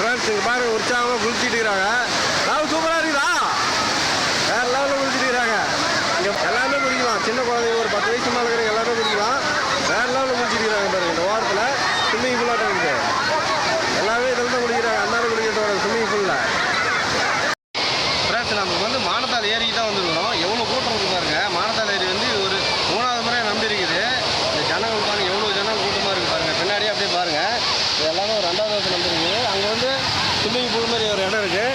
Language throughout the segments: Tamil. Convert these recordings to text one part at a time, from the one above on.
ஃப்ரெண்ட்ஸ் இது மாதிரி உற்சாகமாக குளிச்சுட்டு இருக்கிறாங்க நான் சூப்பராக இருக்குதா? வேற லெவலில் குளிச்சுட்டு இருக்கிறாங்க இங்கே எல்லாமே குளிக்கலாம் சின்ன குழந்தைங்க ஒரு பத்து வயசு மேலே இருக்கிற எல்லாமே குளிக்கலாம் வேற லெவலில் குளிச்சுட்டு இருக்கிறாங்க பாருங்க இந்த வாரத்தில். ஸ்விம்மிங் ஃபுல்லாக இருக்குது எல்லாமே இதில் தான் குளிக்கிறாங்க. அந்தாலும் குளிக்கிட்டு வராங்க ஸ்விம்மிங் ஃபுல்லில் ஃப்ரெண்ட்ஸ் நம்ம வந்து மானத்தால் ஏரிக்கு தான் வந்துருக்கோம் எவ்வளோ கூட்டம் இருக்கு பாருங்க மானத்தால் ஏரி வந்து ஒரு மூணாவது முறை நம்பி இருக்குது இந்த ஜனங்கள் பாருங்க எவ்வளோ ஜனங்கள் கூட்டமாக இருக்குது பாருங்க பின்னாடியே அப்படியே பாருங்க இது எல்லாமே ஒரு ரெண்டாவது வருஷம் நம்பி இருக்குது அங்கே வந்து ஸ்விம்மிங் பூல் மாதிரி ஒரு இடம் இருக்குது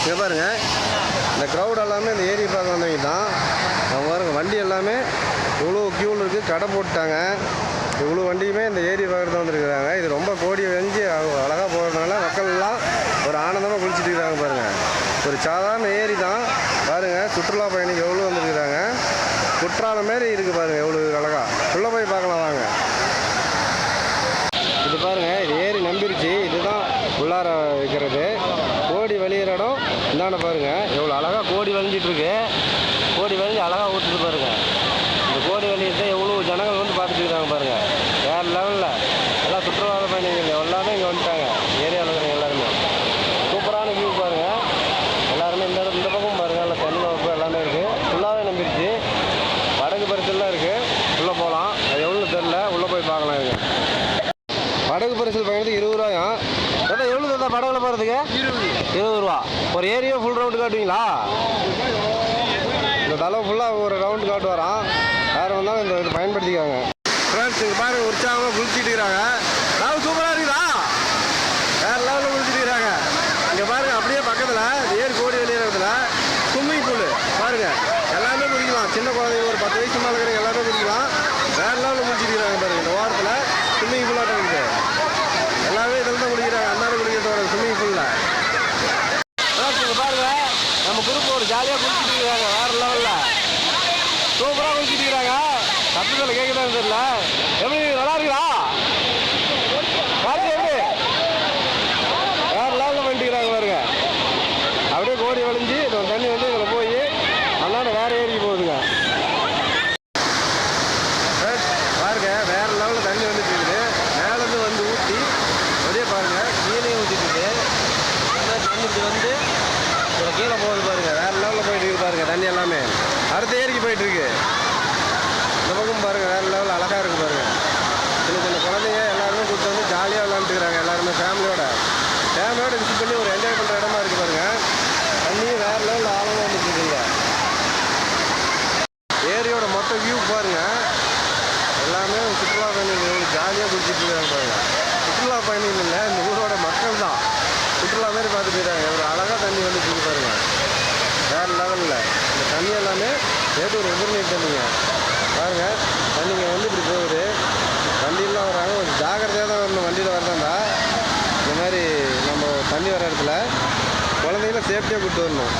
இங்கே பாருங்க. இந்த க்ரௌட் எல்லாமே இந்த ஏரி பார்க்க வந்தவங்க தான். அவங்க பாருங்கள் வண்டி எல்லாமே இவ்வளோ க்யூவில் இருக்குது கடை போட்டுட்டாங்க. இவ்வளோ வண்டியுமே இந்த ஏரி பார்க்குறது வந்துருக்குறாங்க. இது ரொம்ப கோடி வெஞ்சு அழகாக போகிறதுனால மக்கள் எல்லாம் ஒரு ஆனந்தமாக குளிச்சுட்டு இருக்காங்க பாருங்கள் ஒரு சாதாரண ஏரி தான். பாருங்கள் சுற்றுலா பயணிகள் எவ்வளோ வந்துருக்குறாங்க. குற்றாலம் மாரி இருக்குது பாருங்கள் எவ்வளோ அழகா உள்ளே போய் பார்க்கலாம் வாங்க இது பாருங்க இது ஏரி நம்பிருச்சு இதுதான் உள்ளார வைக்கிறது கோடி வழியிற இடம் இந்தாண்ட பாருங்கள் எவ்வளோ அழகாக கோடி வளைஞ்சிட்ருக்கு கோடி வளைஞ்சி அழகாக ஊற்றுது பாருங்கள் இந்த கோடி வழியத்தை எவ்வளோ ஜனங்கள் வந்து பார்த்துட்டு இருக்காங்க பாருங்க வேற லெவலில் எல்லாம் சுற்றுலா பயணிகள் எல்லாமே இங்கே வந்துட்டாங்க ஏரியாவில் இருக்கிற எல்லாருமே சூப்பரான வியூ பாருங்க எல்லாருமே இந்த இடம் இந்த பக்கம் பாருங்க எல்லாம் தண்ணி வகுப்பு எல்லாமே இருக்கு ஃபுல்லாகவே நம்பிருச்சு படகு பரிசல்லாம் இருக்கு உள்ளே போகலாம் அது எவ்வளோ தெரில உள்ளே போய் பார்க்கலாம் இருக்கு படகு பரிசல் பயணத்துக்கு இருபது ரூபாயும் தாத்தா எவ்வளோ தாத்தா படகுல போகிறதுக்கு இருபது. ரூபா ஒரு ஏரியா ஃபுல் ரவுண்டு காட்டுவீங்களா? இந்த தலை ஃபுல்லாக ஒரு ரவுண்டு காட்டு வரான் யார் வந்தாலும் இந்த இது பயன்படுத்திக்காங்க. ஃப்ரெண்ட்ஸ் இங்கே பாருங்க உற்சாகமாக குளிச்சிட்டு இருக்கிறாங்க நான் சூப்பராக இருக்குதா? வேற லெவலில் குளிச்சிட்டு இருக்கிறாங்க இங்கே பாருங்க அப்படியே பக்கத்தில் ஏரி கோடி வெளியிறதுல ஸ்விம்மிங் பூல் பாருங்க எல்லாமே குளிக்கலாம் சின்ன குழந்தைங்க ஒரு பத்து வயசு மேலே இருக்கிறவங்க எல்லாமே குளிக்கலாம் வேற லெவலில் குளிச்சிட்டு இருக்கிறாங்க பாருங்க இந்த வாரத்தில் ஸ்விம்மிங் பூலாட்டம் இருக்குது எல்லாமே இதில் தான் குளிக்கிறாங்க அந்தாலும் குளிக்கிட்டு வராங்க ஸ்விம்மிங் பூலில் இங்கே பாருங்க நம்ம குரூப் ஒரு ஜாலியாக வேற லெவலில் சூப்பராக குளிச்சுட்டு இருக்கிறாங்க சத்தத்தில் கேட்குதான்னு தெரியல. எப்படி நல்லா இருக்குதா? காற்று எப்படி? வேற லெவலில் பண்ணிட்டுக்கிறாங்க பாருங்க. அப்படியே கோடி வளைஞ்சு இந்த தண்ணி வந்து இதில் போய் அதனால வேற ஏரிக்கு போகுதுங்க. பாருங்க வேற லெவலில் தண்ணி வந்துட்டு இருக்குது. மேலேருந்து வந்து ஊற்றி அப்படியே பாருங்க கீழே ஊற்றிட்டு இருக்குது தண்ணி வந்து கீழே போகுது பாருங்க வேற லெவலில் போயிட்டு இருக்கு பாருங்க தண்ணி எல்லாமே அடுத்த ஏரிக்கு போயிட்டு இருக்கு இந்த பக்கம் பாருங்க வேற லெவலில் அழகா இருக்கு பாருங்க. சின்ன சின்ன குழந்தைங்க எல்லாருமே கூப்பிட்டு வந்து ஜாலியாக விளாண்டுக்கிறாங்க எல்லாருமே ஃபேமிலியோட ஃபேமிலியோட விசிட் பண்ணி ஒரு என்ஜாய் பண்ணுற இடமா இருக்கு பாருங்க. தண்ணியும் வேற லெவலில் ஆழமாக வந்துட்டு இருக்குங்க ஏரியோட மொத்த வியூ பாருங்க. எல்லாமே சுற்றுலா பயணிகள் ஜாலியாக குளிச்சுட்டு இருக்காங்க பாருங்க. சுற்றுலா பயணிகள் இல்லை இந்த ஊரோட மக்கள் தான். சுற்றுலா மாதிரி பார்த்துட்டு இருக்காங்க ஒரு அழகாக தண்ணி வந்துட்டு இருக்கு பாருங்க. வேறு லெவலில் இந்த தண்ணி எல்லாமே ஏதோ ஒரு எதிர்நீர் தண்ணிங்க. பாருங்கள் தண்ணிங்க வந்து இப்படி போகுது. வண்டியெலாம் வராங்க கொஞ்சம் ஜாக்கிரதையாக தான் வரணும். வண்டியில் வரதா இந்த மாதிரி நம்ம தண்ணி வர இடத்துல குழந்தைங்கள சேஃப்டியாக கூப்பிட்டு வரணும்.